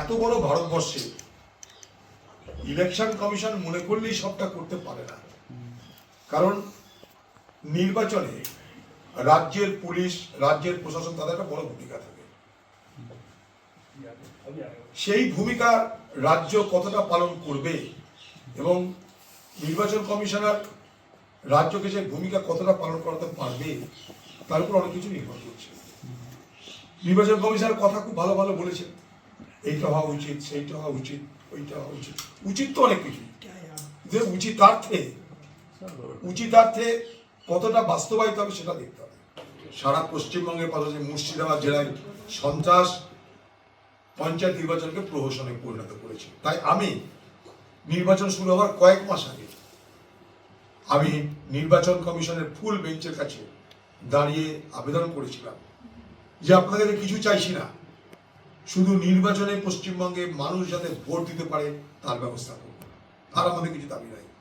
এত বড় ভারতবর্ষে ইলেকশন কমিশন মনে করলেই সবটা করতে পারে না। কারণ নির্বাচনে রাজ্যের পুলিশ, রাজ্যের প্রশাসন তাদের একটা বড় ভূমিকা থাকে। সেই ভূমিকা রাজ্য কতটা পালন করবে এবং নির্বাচন কমিশনার রাজ্যকে সেই ভূমিকা কতটা পালন করাতে পারবে, তার উপর অনেক কিছু নির্ভর করছে। নির্বাচন কমিশনার কথা খুব ভালো ভালো বলেছেন। এইটা হওয়া উচিত, সেইটা হওয়া উচিত, ওইটা হওয়া উচিত। উচিত তো অনেক কিছু। যে উচিতার্থে উচিতার্থে কতটা বাস্তবায়িত হবে সেটা দেখতে হবে। সারা পশ্চিমবঙ্গের পাশাপাশি মুর্শিদাবাদ জেলায় সন্ত্রাস পঞ্চায়েত নির্বাচনকে প্রহসনে পরিণত করেছে। তাই আমি নির্বাচন শুরু হওয়ার কয়েক মাস আগে আমি নির্বাচন কমিশনের ফুল বেঞ্চের কাছে দাঁড়িয়ে আবেদন করেছিলাম যে আপনাদের কিছু চাইছি না। শুধু নির্বাচনে পশ্চিমবঙ্গে মানুষ যাতে ভোট দিতে পারে, তার ব্যবস্থা করব। তার আমাদের কিছু দাবি নাই।